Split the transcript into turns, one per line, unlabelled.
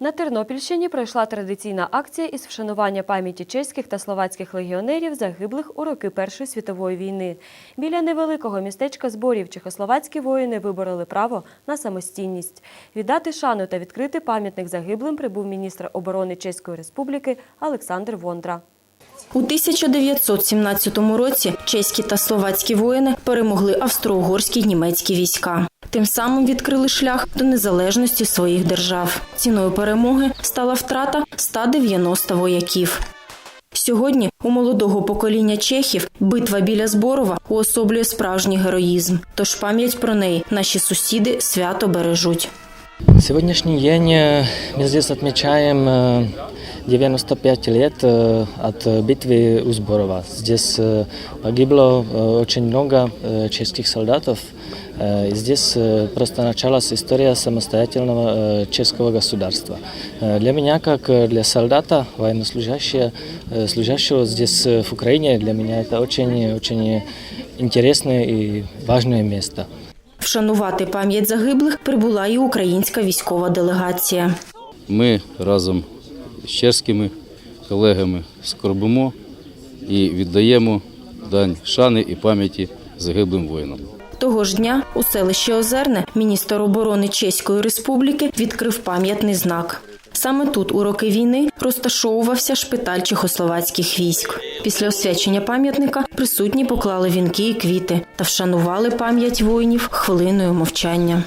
На Тернопільщині пройшла традиційна акція із вшанування пам'яті чеських та словацьких легіонерів, загиблих у роки Першої світової війни. Біля невеликого містечка зборів чехословацькі воїни вибороли право на самостійність. Віддати шану та відкрити пам'ятник загиблим прибув міністр оборони Чеської Республіки Олександр Вондра.
У 1917 році чеські та словацькі воїни перемогли австро-угорські німецькі війська Тим самим відкрили шлях до незалежності своїх держав. Ціною перемоги стала втрата 190 вояків. Сьогодні у молодого покоління чехів битва біля Зборова уособлює справжній героїзм. Тож пам'ять про неї наші сусіди свято бережуть.
Сегодняшний день э, мы здесь отмечаем э, 95 лет э, от битвы у Зборова. Здесь э, погибло э, очень много э, чешских солдатов. Э, и Здесь э, просто началась история самостоятельного э, чешского государства. Э, Для меня, как э, для солдата, военнослужащего, э, служащего здесь э, в Украине, для меня это очень-очень интересное и важное место.
Вшанувати пам'ять загиблих прибула і українська військова делегація.
Ми разом з чеськими колегами скорбимо і віддаємо дань шани і пам'яті загиблим воїнам.
Того ж дня у селищі Озерне міністр оборони Чеської Республіки відкрив пам'ятний знак. Саме тут у роки війни розташовувався шпиталь чехословацьких військ. Після освячення пам'ятника присутні поклали вінки і квіти та вшанували пам'ять воїнів хвилиною мовчання.